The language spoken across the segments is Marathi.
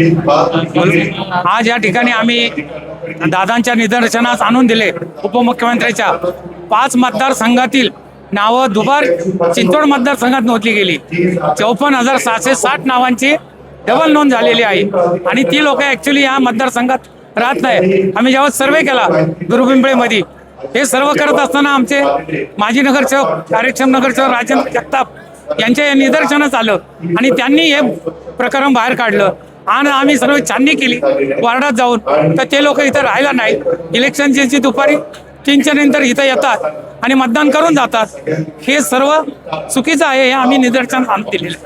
आज या ठिकाणी आम्ही दादांच्या निदर्शनास आणून दिले उपमुख्यमंत्र्यांच्या. पाच मतदारसंघातील नावं दुबार चिंचवड मतदारसंघात नोंदली गेली. चौपन्न हजार सहाशे साठ नावांची डबल नोंद झालेली आहे. आणि ती लोक ॲक्च्युली या मतदारसंघात राहत नाही. आम्ही जेव्हा सर्वे केला दुर्बिंबळेमध्ये हे सर्व करत असताना आमचे माजी नगरसेवक कार्यक्षम नगरसेवक राजेंद्र जगताप यांच्या या निदर्शनास आलं. आणि त्यांनी हे प्रकरण बाहेर काढलं. आणि आम्ही सर्व छाननी केली. वार्डात जाऊन. तर ते लोक इथं राहायला नाही. इलेक्शनची दुपारी तीनच्या नंतर इथं येतात आणि मतदान करून जातात. हे सर्व चुकीचं आहे हे आम्ही निदर्शन आणून दिलेलं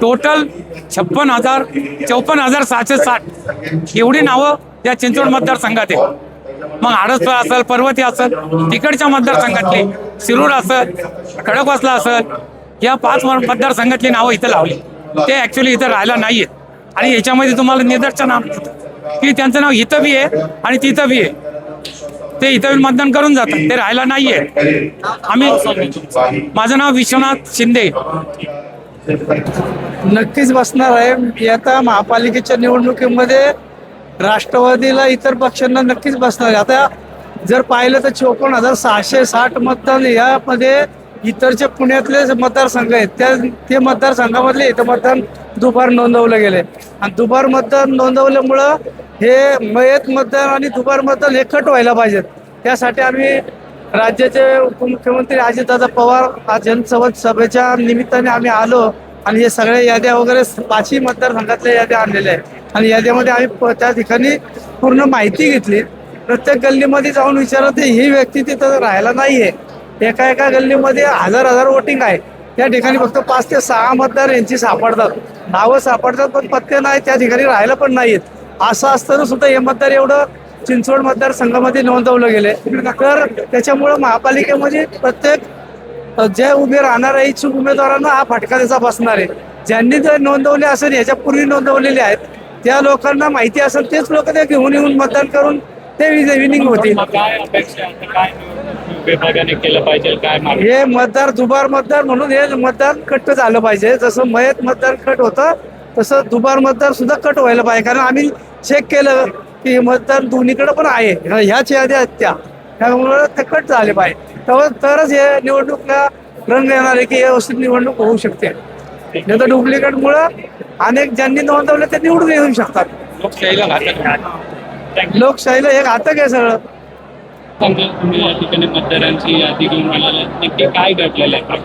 टोटल छप्पन हजार चौपन्न हजार सहाशे साठ. एवढी नावं या चिंचवड मतदारसंघात आहे मग आडसपा असेल पर्वती असेल तिकडच्या मतदारसंघातली शिरूर असेल खडकवासला असेल या पाच मतदारसंघातली नावं इथं लावली. ते ऍक्च्युली इथं राहायला नाहीयेत आणि याच्यामध्ये तुम्हाला निदर्शन की त्यांचं नाव इथं बी आहे आणि तिथं बी आहे. ते इथं मतदान करून जातात. ते राहायला नाहीये. आम्ही माझं नाव विश्वनाथ शिंदे. नक्कीच बसणार आहे. आता महापालिकेच्या निवडणुकीमध्ये राष्ट्रवादीला इतर पक्षांना नक्कीच बसणार आहे. आता जर पाहिलं तर चोपन्न हजार सहाशे साठ मतदान यामध्ये इतरचे पुण्यातले मतदारसंघ आहेत त्या ते मतदारसंघामधले इथं मतदान दुपार नोंदवलं गेले आणि दुपार मतदान नोंदवल्यामुळं हे मयत मतदान आणि दुपार मतदान हे कट व्हायला पाहिजेत. त्यासाठी आम्ही राज्याचे उपमुख्यमंत्री अजितदादा पवार आज जनसंवाद सभेच्या निमित्ताने आम्ही आलो आणि हे सगळ्या याद्या वगैरे पाचही मतदारसंघातल्या याद्या आणलेल्या आहेत. आणि याद्यामध्ये आम्ही प- त्या ठिकाणी पूर्ण माहिती घेतली. प्रत्येक गल्लीमध्ये जाऊन विचारत ही व्यक्ती तिथं राहायला आहे एका एका गल्लीमध्ये हजार हजार वोटिंग आहे. त्या ठिकाणी फक्त पाच ते सहा मतदार यांची सापडतात. नावं सापडतात पण पत्ते नाही त्या ठिकाणी राहायला पण नाहीत. असं असताना सुद्धा हे मतदार एवढं चिंचवड मतदारसंघामध्ये नोंदवलं गेले. तर त्याच्यामुळं महापालिकेमध्ये प्रत्येक जे उभे राहणाऱ्या इच्छुक उमेदवारांना हा फटका त्याचा बसणार आहे. ज्यांनी जर नोंदवले असेल याच्यापूर्वी नोंदवलेले आहेत त्या लोकांना माहिती असेल तेच लोक ते घेऊन येऊन मतदान करून ते विनिंग होतील. निवडणूक विभागाने केलं पाहिजे काय हे मतदार दुबार मतदार म्हणून हे मतदान कट झालं पाहिजे. जसं मयत मतदार कट होतं तसं दुबार मतदार सुद्धा कट व्हायला पाहिजे. कारण आम्ही चेक केलं की हे मतदान दोन्हीकडे पण आहे. ह्याच याद्या आहेत त्या. त्यामुळे ते कट झाले पाहिजे. तर- तरच हे निवडणूकला रंग येणार आहे की व्यवस्थित निवडणूक होऊ शकते. नाही तर डुप्लिकेट मुळे अनेक ज्यांनी नोंदवलं ते निवडून येऊ शकतात. लोकशाहीला घातक. लोकशाहीला हे घातक आहे सगळं. समजा तुम्ही या ठिकाणी मतदारांची यादी घेऊन गेलेले नक्की काय घडलेलं आहे?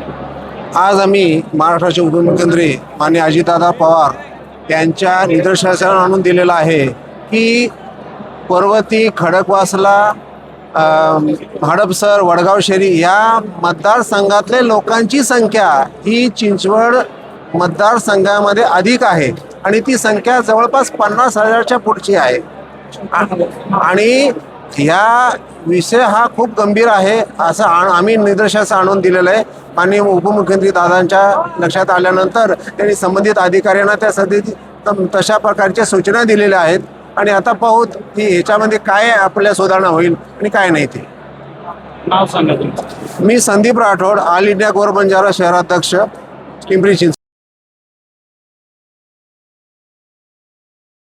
आज आम्ही महाराष्ट्राचे उपमुख्यमंत्री आणि अजितदादा पवार यांच्या निदर्शनास आणून दिलेलं आहे की पर्वती खडकवासला हडपसर वडगाव शेरी या मतदारसंघातले लोकांची संख्या ही चिंचवड मतदारसंघामध्ये अधिक आहे आणि ती संख्या जवळपास पन्नास हजारच्या पुढची आहे. आणि ह्या विषय हा खूप गंभीर आहे असं आम्ही निदर्शनास आणून दिलेलं आहे. आणि उपमुख्यमंत्री दादांच्या लक्षात आल्यानंतर त्यांनी संबंधित अधिकाऱ्यांना त्या सध्या तशा प्रकारच्या सूचना दिलेल्या आहेत. आणि आता पाहूत की ह्याच्यामध्ये काय आपल्या सुधारणा होईल आणि काय नाही ते. नाव सांगा मी संदीप राठोड ऑल इंडिया गोर बंजारा शहराध्यक्ष पिंपरी चिंच